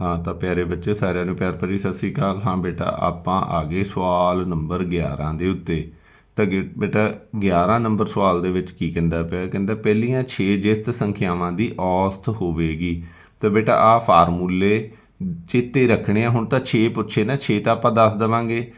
ਹਾਂ, ਤਾਂ ਪਿਆਰੇ ਬੱਚੇ, ਸਾਰਿਆਂ ਨੂੰ ਪਿਆਰ ਭਰੀ ਸਤਿ ਸ੍ਰੀ ਅਕਾਲ। ਹਾਂ ਬੇਟਾ, ਆਪਾਂ ਆ ਗਏ ਸਵਾਲ ਨੰਬਰ 11 ਦੇ ਉੱਤੇ। ਤਾਂ ਗੇ- ਬੇਟਾ 11 ਨੰਬਰ ਸਵਾਲ ਦੇ ਵਿੱਚ ਕੀ ਕਹਿੰਦਾ ਪਿਆ? ਕਹਿੰਦਾ, ਪਹਿਲੀਆਂ 6 ਜਿਸਤ ਸੰਖਿਆਵਾਂ ਦੀ ਔਸਤ ਹੋਵੇਗੀ। ਤਾਂ ਬੇਟਾ ਆ ਫਾਰਮੂਲੇ ਚੇਤੇ ਰੱਖਣੇ ਆ। ਹੁਣ ਤਾਂ 6 ਪੁੱਛੇ ਨਾ 6 ਤਾਂ ਆਪਾਂ ਦੱਸ ਦਵਾਂਗੇ।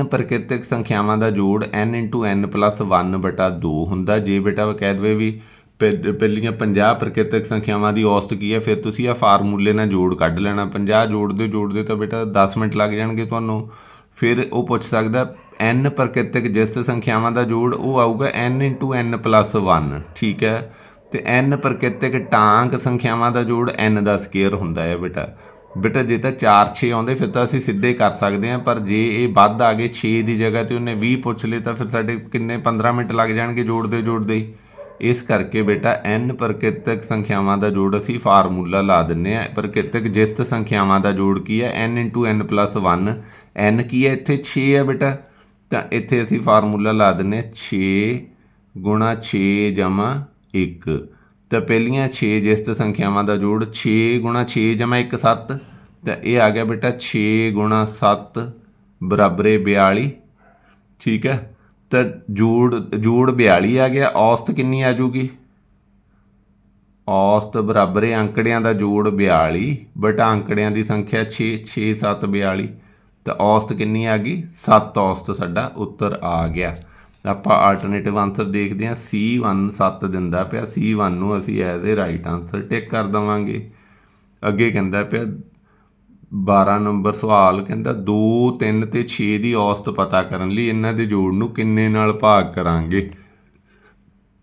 n ਪ੍ਰਕਿਰਤਿਕ ਸੰਖਿਆਵਾਂ ਦਾ ਜੋੜ n n 1 ਬਟਾ 2 ਹੁੰਦਾ। ਜੇ ਬੇਟਾ ਕਹਿ ਦਵੇ ਵੀ ਪਹਿਲੀਆਂ 50 ਪ੍ਰਕਿਰਤਿਕ ਸੰਖਿਆਵਾਂ ਦੀ ਔਸਤ ਕੀ ਹੈ? ਫਿਰ ਤੁਸੀਂ ਆ ਫਾਰਮੂਲੇ ਨਾਲ ਜੋੜ ਕੱਢ ਲੈਣਾ। 50 ਜੋੜਦੇ ਜੋੜਦੇ ਤਾਂ ਬੇਟਾ 10 ਮਿੰਟ ਲੱਗ ਜਾਣਗੇ ਤੁਹਾਨੂੰ। ਫਿਰ ਉਹ ਪੁੱਛ ਸਕਦਾ, n ਪ੍ਰਕਿਰਤਿਕ ਜਿਸ ਸੰਖਿਆਵਾਂ ਦਾ ਜੋੜ, ਉਹ ਆਊਗਾ n n 1 ਠੀਕ ਹੈ? ਤੇ n ਪ੍ਰਕਿਰਤਿਕ ਟਾਂਕ ਸੰਖਿਆਵਾਂ ਦਾ ਜੋੜ n ਦਾ ਸਕੁਅਰ ਹੁੰਦਾ ਹੈ ਬੇਟਾ। ਬੇਟਾ ਜੇ ਤਾਂ 4 6 ਆਉਂਦੇ, ਫਿਰ ਤਾਂ ਅਸੀਂ ਸਿੱਧੇ ਕਰ ਸਕਦੇ ਹਾਂ, ਪਰ ਜੇ ਇਹ ਵੱਧ ਆ ਗਏ 6 ਦੀ ਜਗ੍ਹਾ ਤੇ ਉਹਨੇ 20 ਪੁੱਛ ਲਏ, ਤਾਂ ਫਿਰ ਸਾਡੇ ਕਿੰਨੇ? 15 ਮਿੰਟ ਲੱਗ ਜਾਣਗੇ ਜੋੜਦੇ ਜੋੜਦੇ ਇਸ ਕਰਕੇ ਬੇਟਾ n ਪ੍ਰਕਿਰਤਿਕ ਸੰਖਿਆਵਾਂ ਦਾ ਜੋੜ ਅਸੀਂ ਫਾਰਮੂਲਾ ਲਾ ਦਿੰਨੇ ਆ। ਪ੍ਰਕਿਰਤਿਕ ਜਿਸਤ ਸੰਖਿਆਵਾਂ ਦਾ ਜੋੜ ਕੀ ਹੈ? n n 1 n ਕੀ ਹੈ? ਇੱਥੇ 6 ਹੈ ਬੇਟਾ। ਤਾਂ ਇੱਥੇ ਅਸੀਂ ਫਾਰਮੂਲਾ ਲਾ ਦਿੰਨੇ 6 ਗੁਣਾ 6 ਜਮਾ 1 ਤਾਂ ਪਹਿਲੀਆਂ 6 ਜਿਸਤ ਸੰਖਿਆਵਾਂ ਦਾ ਜੋੜ 6 ਗੁਣਾ 6 ਜਮਾ 1 7 ਤਾਂ ਇਹ ਆ ਗਿਆ ਬੇਟਾ 6 ਗੁਣਾ 7 ਬਰਾਬਰ ਹੈ 42 ਠੀਕ ਹੈ? ਤਾਂ ਜੋੜ ਜੋੜ 42 ਆ ਗਿਆ, ਔਸਤ ਕਿੰਨੀ ਆ ਜੂਗੀ? ਔਸਤ ਬਰਾਬਰ ਹੈ ਅੰਕੜਿਆਂ ਦਾ ਜੋੜ 42 ਬਟ ਅੰਕੜਿਆਂ ਦੀ ਸੰਖਿਆ 6 6 7 42 ਤਾਂ ਔਸਤ ਕਿੰਨੀ ਆ ਗਈ? 7 ਔਸਤ ਸਾਡਾ ਉੱਤਰ ਆ ਗਿਆ। ਆਪਾਂ ਆਲਟਰਨੇਟਿਵ ਆਨਸਰ ਦੇਖਦੇ ਹਾਂ। C1 7 ਦਿੰਦਾ ਪਿਆ। C1 ਨੂੰ ਅਸੀਂ as a right answer tick ਕਰ ਦਵਾਂਗੇ। ਅੱਗੇ ਕਹਿੰਦਾ ਪਿਆ 12 ਨੰਬਰ ਸਵਾਲ ਕਹਿੰਦਾ 2 3 ਤੇ 6 ਦੀ ਔਸਤ ਪਤਾ ਕਰਨ ਲਈ ਇਹਨਾਂ ਦੇ ਜੋੜ ਨੂੰ ਕਿੰਨੇ ਨਾਲ ਭਾਗ ਕਰਾਂਗੇ?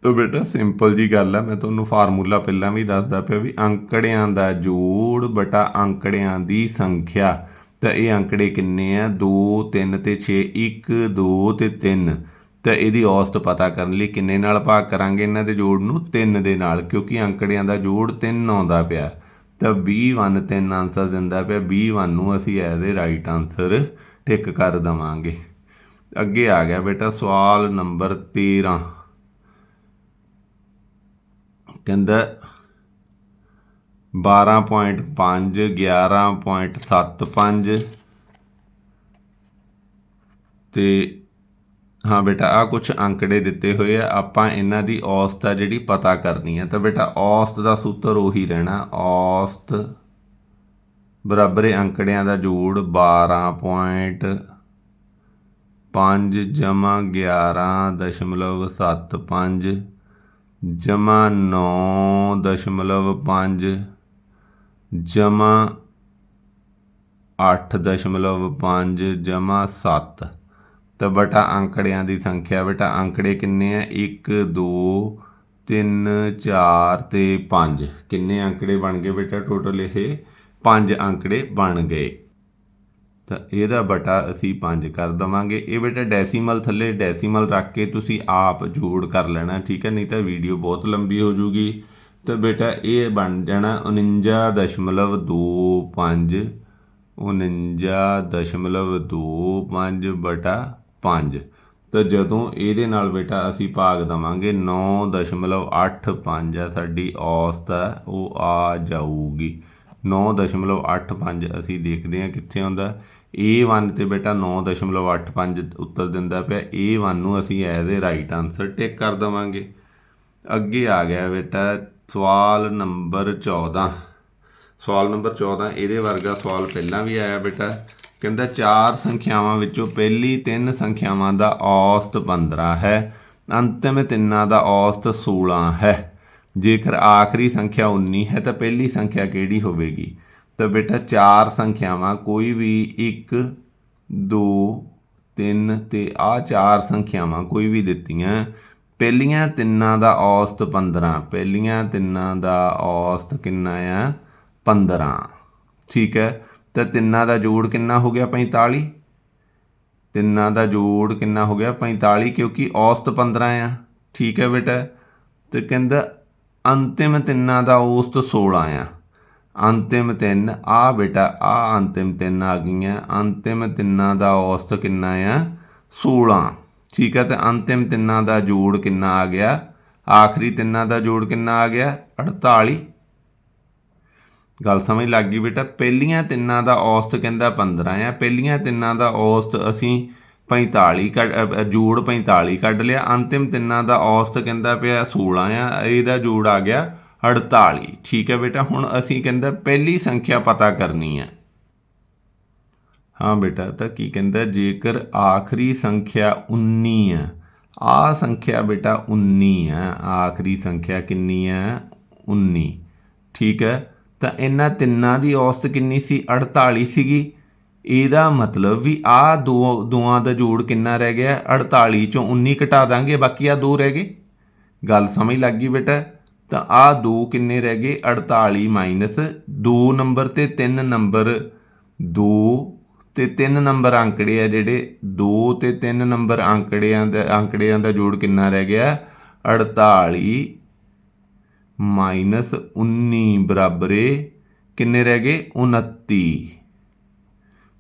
ਤਾਂ ਬੇਟਾ ਸਿੰਪਲ ਜੀ ਗੱਲ ਆ, ਮੈਂ ਤੁਹਾਨੂੰ ਫਾਰਮੂਲਾ ਪਹਿਲਾਂ ਵੀ ਦੱਸਦਾ ਪਿਆ ਵੀ ਅੰਕੜਿਆਂ ਦਾ ਜੋੜ ਬਟਾ ਅੰਕੜਿਆਂ ਦੀ ਸੰਖਿਆ। ਤਾਂ ਇਹ ਅੰਕੜੇ ਕਿੰਨੇ ਆ? 2 3 ਤੇ 6 1 2 ਤੇ 3 ਤਾਂ ਇਹਦੀ ਔਸਤ ਪਤਾ ਕਰਨ ਲਈ ਕਿੰਨੇ ਨਾਲ ਭਾਗ ਕਰਾਂਗੇ ਇਹਨਾਂ ਦੇ ਜੋੜ ਨੂੰ? 3 ਦੇ ਨਾਲ, ਕਿਉਂਕਿ ਅੰਕੜਿਆਂ ਦਾ ਜੋੜ 3 ਆਉਂਦਾ ਪਿਆ। ਤਾਂ B1 3 ਆਨਸਰ ਦਿੰਦਾ ਪਿਆ। B1 ਨੂੰ ਅਸੀਂ as a right answer tick ਕਰ ਦਵਾਂਗੇ। ਅੱਗੇ ਆ ਗਿਆ ਬੇਟਾ ਸਵਾਲ ਨੰਬਰ 13 ਕਹਿੰਦਾ 12.5 11.75 ਤੇ ਹਾਂ ਬੇਟਾ ਆ ਕੁਝ ਅੰਕੜੇ ਦਿੱਤੇ ਹੋਏ ਆ, ਆਪਾਂ ਇਹਨਾਂ ਦੀ ਔਸਤ ਆ ਜਿਹੜੀ ਪਤਾ ਕਰਨੀ ਹੈ ਤਾਂ ਬੇਟਾ, ਔਸਤ ਦਾ ਸੂਤਰ ਉਹੀ ਰਹਿਣਾ, ਔਸਤ ਬਰਾਬਰ ਅੰਕੜਿਆਂ ਦਾ ਜੋੜ 12.5 ਜਮਾ 11.75 ਜਮਾ 9.5 ਜਮਾ 8.5 ਜਮਾ 7 ਤਾਂ ਬਟਾ ਅੰਕੜਿਆਂ ਦੀ ਸੰਖਿਆ, ਬੇਟਾ ਅੰਕੜੇ ਕਿੰਨੇ ਆ? 1 2 3 4 ਤੇ 5 ਕਿੰਨੇ ਅੰਕੜੇ ਬਣ ਗਏ ਬੇਟਾ ਟੋਟਲ ਇਹ? 5 ਅੰਕੜੇ ਬਣ ਗਏ। ਤਾਂ ਇਹਦਾ ਬਟਾ ਅਸੀਂ 5 ਕਰ ਦਵਾਂਗੇ। ਇਹ ਬੇਟਾ ਡੈਸੀਮਲ ਥੱਲੇ, ਡੈਸੀਮਲ ਰੱਖ ਕੇ ਤੁਸੀਂ ਆਪ ਜੋੜ ਕਰ ਲੈਣਾ, ਠੀਕ ਹੈ? ਨਹੀਂ ਤਾਂ ਵੀਡੀਓ ਬਹੁਤ ਲੰਬੀ ਹੋ ਜੂਗੀ। ਤਾਂ ਬੇਟਾ ਇਹ ਬਣ ਜਾਣਾ 49.25 49.25 ਬਟਾ 5 ਤਾਂ ਜਦੋਂ ਇਹਦੇ ਨਾਲ ਬੇਟਾ ਅਸੀਂ ਭਾਗ ਦਵਾਂਗੇ 9.85 ਆ, ਸਾਡੀ ਔਸਤ ਹੈ ਉਹ ਆ ਜਾਊਗੀ। 9.85 ਅਸੀਂ ਦੇਖਦੇ ਹਾਂ ਕਿੱਥੇ ਆਉਂਦਾ। A1 ਤੇ ਬੇਟਾ 9.85 ਉੱਤਰ ਦਿੰਦਾ ਪਿਆ। A1 ਨੂੰ ਅਸੀਂ as a right answer tick ਕਰ ਦਵਾਂਗੇ। ਅੱਗੇ ਆ ਗਿਆ ਬੇਟਾ ਸਵਾਲ ਨੰਬਰ 14 ਸਵਾਲ ਨੰਬਰ 14 ਇਹਦੇ ਵਰਗਾ ਸਵਾਲ ਪਹਿਲਾਂ ਵੀ ਆਇਆ ਬੇਟਾ। ਕਹਿੰਦਾ ਚਾਰ ਸੰਖਿਆਵਾਂ ਵਿੱਚੋਂ ਪਹਿਲੀ ਤਿੰਨ ਸੰਖਿਆਵਾਂ ਦਾ ਔਸਤ 15 ਹੈ, ਅੰਤਿਮ ਤਿੰਨਾਂ ਦਾ ਔਸਤ 16 ਹੈ। ਜੇਕਰ ਆਖਰੀ ਸੰਖਿਆ 19 ਹੈ ਤਾਂ ਪਹਿਲੀ ਸੰਖਿਆ ਕਿਹੜੀ ਹੋਵੇਗੀ? ਤਾਂ ਬੇਟਾ ਚਾਰ ਸੰਖਿਆਵਾਂ ਕੋਈ ਵੀ 1 2 3 ਤੇ ਆ ਚਾਰ ਸੰਖਿਆਵਾਂ ਕੋਈ ਵੀ ਦਿੱਤੀਆਂ, ਪਹਿਲੀਆਂ ਤਿੰਨਾਂ ਦਾ ਔਸਤ 15 ਪਹਿਲੀਆਂ ਤਿੰਨਾਂ ਦਾ ਔਸਤ ਕਿੰਨਾ ਆ? 15 ਠੀਕ ਹੈ? ਤਾਂ ਤਿੰਨਾਂ ਦਾ ਜੋੜ ਕਿੰਨਾ ਹੋ ਗਿਆ 45 ਤਿੰਨਾਂ ਦਾ ਜੋੜ ਕਿੰਨਾ ਹੋ ਗਿਆ 45 ਕਿਉਂਕਿ ਔਸਤ 15 ਆ। ਠੀਕ ਹੈ ਬੇਟਾ। ਤੇ ਕਹਿੰਦਾ ਅੰਤਿਮ ਤਿੰਨਾਂ ਦਾ ਔਸਤ 16 ਆ। ਅੰਤਿਮ ਤਿੰਨ, ਆ ਬੇਟਾ, ਆ ਅੰਤਿਮ ਤਿੰਨ ਆ ਗਈਆਂ। ਅੰਤਿਮ ਤਿੰਨਾਂ ਦਾ ਔਸਤ ਕਿੰਨਾ ਆ? 16 ਠੀਕ ਹੈ, ਤੇ ਅੰਤਿਮ ਤਿੰਨਾਂ ਦਾ ਜੋੜ ਕਿੰਨਾ ਆ ਗਿਆ? ਆਖਰੀ ਤਿੰਨਾਂ ਦਾ ਜੋੜ ਕਿੰਨਾ ਆ ਗਿਆ? 48 ਗੱਲ ਸਮਝ ਲੱਗ ਗਈ ਬੇਟਾ। ਪਹਿਲੀਆਂ ਤਿੰਨਾਂ ਦਾ ਔਸਤ ਕਹਿੰਦਾ 15 ਆ। ਪਹਿਲੀਆਂ ਤਿੰਨਾਂ ਦਾ ਔਸਤ ਅਸੀਂ 45 ਕੱਢ ਅ, ਅ, ਜੋੜ 45 ਕੱਢ ਲਿਆ। ਅੰਤਿਮ ਤਿੰਨਾਂ ਦਾ ਔਸਤ ਕਹਿੰਦਾ ਪਿਆ 16 ਆ। ਇਹਦਾ ਜੋੜ ਆ ਗਿਆ 48 ਠੀਕ ਹੈ ਬੇਟਾ ਹੁਣ ਅਸੀਂ ਕਹਿੰਦਾ ਪਹਿਲੀ ਸੰਖਿਆ ਪਤਾ ਕਰਨੀ ਹੈ ਹਾਂ ਬੇਟਾ ਤਾਂ ਕੀ ਕਹਿੰਦਾ ਜੇਕਰ ਆਖਰੀ ਸੰਖਿਆ 19 ਹੈ ਆ ਸੰਖਿਆ ਬੇਟਾ 19 ਹੈ ਆਖਰੀ ਸੰਖਿਆ ਕਿੰਨੀ ਹੈ 19 ਠੀਕ ਹੈ ਤਾਂ ਇਹਨਾਂ ਤਿੰਨਾਂ ਦੀ ਔਸਤ ਕਿੰਨੀ ਸੀ? 48 ਸੀਗੀ। ਇਹਦਾ ਮਤਲਬ ਵੀ ਆ ਦੋ ਦੋਆਂ ਦਾ ਜੋੜ ਕਿੰਨਾ ਰਹਿ ਗਿਆ? 48 ਚੋਂ 19 ਘਟਾ ਦਾਂਗੇ, ਬਾਕੀ ਆ ਦੋ ਰਹਿ ਗਏ। ਗੱਲ ਸਮਝ ਲੱਗ ਗਈ ਬੇਟਾ? ਤਾਂ ਆ ਦੋ ਕਿੰਨੇ ਰਹਿ ਗਏ? 48 ਮਾਈਨਸ 2 ਨੰਬਰ ਤੇ 3 ਨੰਬਰ 2 ਤੇ 3 ਨੰਬਰ ਅੰਕੜੇ ਆ ਜਿਹੜੇ 2 ਤੇ 3 ਨੰਬਰ ਅੰਕੜਿਆਂ ਦਾ ਅੰਕੜਿਆਂ ਦਾ ਜੋੜ ਕਿੰਨਾ ਰਹਿ ਗਿਆ? 48 ਮਾਈਨਸ 19 ਬਰਾਬਰੇ ਕਿੰਨੇ ਰਹਿ ਗਏ? 29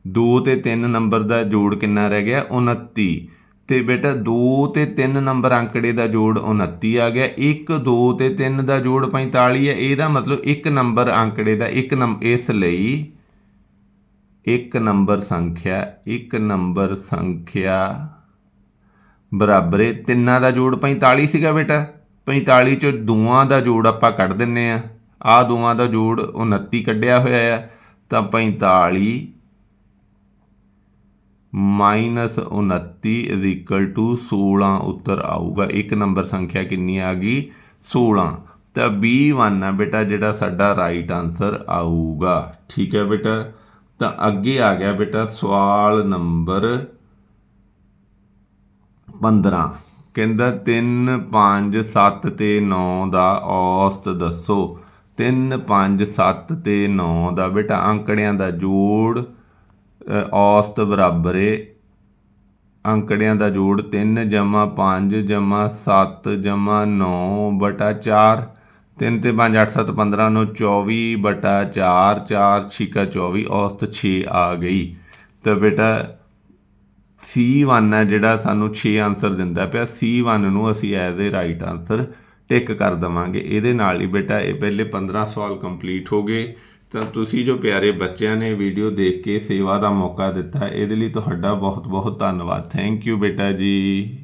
2 ਤੇ 3 ਨੰਬਰ ਦਾ ਜੋੜ ਕਿੰਨਾ ਰਹਿ ਗਿਆ? 29 ਤੇ ਬੇਟਾ 2 ਤੇ 3 ਨੰਬਰ ਅੰਕੜੇ ਦਾ ਜੋੜ 29 ਆ ਗਿਆ। 1 2 ਤੇ 3 ਦਾ ਜੋੜ 45 ਹੈ ਇਹਦਾ ਮਤਲਬ ਇੱਕ ਨੰਬਰ ਅੰਕੜੇ ਦਾ, ਇੱਕ ਨੰਬ ਇਸ ਲਈ ਇੱਕ ਨੰਬਰ ਸੰਖਿਆ, ਇੱਕ ਨੰਬਰ ਸੰਖਿਆ ਬਰਾਬਰੇ ਤਿੰਨਾਂ ਦਾ ਜੋੜ 45 ਸੀਗਾ ਬੇਟਾ। 45 ਚੋਂ ਦੋਵਾਂ ਦਾ ਜੋੜ ਆਪਾਂ ਕੱਢ ਦਿੰਨੇ ਆ। ਆ ਦੋਵਾਂ ਦਾ ਜੋੜ 29 ਕੱਢਿਆ ਹੋਇਆ ਆ, ਤਾਂ 45 ਮਾਈਨਸ 29 ਇਜ਼ ਇਕੁਅਲ ਟੂ 16 ਉੱਤਰ ਆਊਗਾ। ਇੱਕ ਨੰਬਰ ਸੰਖਿਆ ਕਿੰਨੀ ਆ ਗਈ? 16 ਤਾਂ B1 ਆ ਬੇਟਾ, ਜਿਹੜਾ ਸਾਡਾ ਰਾਈਟ ਆਨਸਰ ਆਊਗਾ। ਠੀਕ ਹੈ ਬੇਟਾ? ਤਾਂ ਅੱਗੇ ਆ ਗਿਆ ਬੇਟਾ ਸਵਾਲ ਨੰਬਰ 15 ਕਹਿੰਦਾ 3 5 7 ਤੇ 9 ਦਾ ਔਸਤ ਦੱਸੋ। 3 5 7 ਤੇ 9 ਦਾ ਬੇਟਾ, ਅੰਕੜਿਆਂ ਦਾ ਜੋੜ ਔਸਤ ਬਰਾਬਰ ਏ। ਅੰਕੜਿਆਂ ਦਾ ਜੋੜ 3 ਜਮਾ 5 ਜਮਾ 7 ਜਮਾ 9 ਬਟਾ 4 3 ਤੇ 5 8 7 15 ਨੂੰ 24 ਬਟਾ 4 4 ਛਿਕਾ 24 ਔਸਤ 6 ਆ ਗਈ। ਤਾਂ ਬੇਟਾ C1 ਹੈ ਜਿਹੜਾ ਸਾਨੂੰ 6 ਆਨਸਰ ਦਿੰਦਾ ਪਿਆ। C1 ਨੂੰ ਅਸੀਂ as a right answer tick ਕਰ ਦਵਾਂਗੇ। ਇਹਦੇ ਨਾਲ ਹੀ ਬੇਟਾ ਇਹ ਪਹਿਲੇ 15 ਸਵਾਲ ਕੰਪਲੀਟ ਹੋ ਗਏ। ਤਾਂ ਤੁਸੀਂ ਜੋ ਪਿਆਰੇ ਬੱਚਿਆਂ ਨੇ ਵੀਡੀਓ ਦੇਖ ਕੇ ਸੇਵਾ ਦਾ ਮੌਕਾ ਦਿੱਤਾ, ਇਹਦੇ ਲਈ ਤੁਹਾਡਾ ਬਹੁਤ ਬਹੁਤ ਧੰਨਵਾਦ। ਥੈਂਕ ਯੂ ਬੇਟਾ ਜੀ।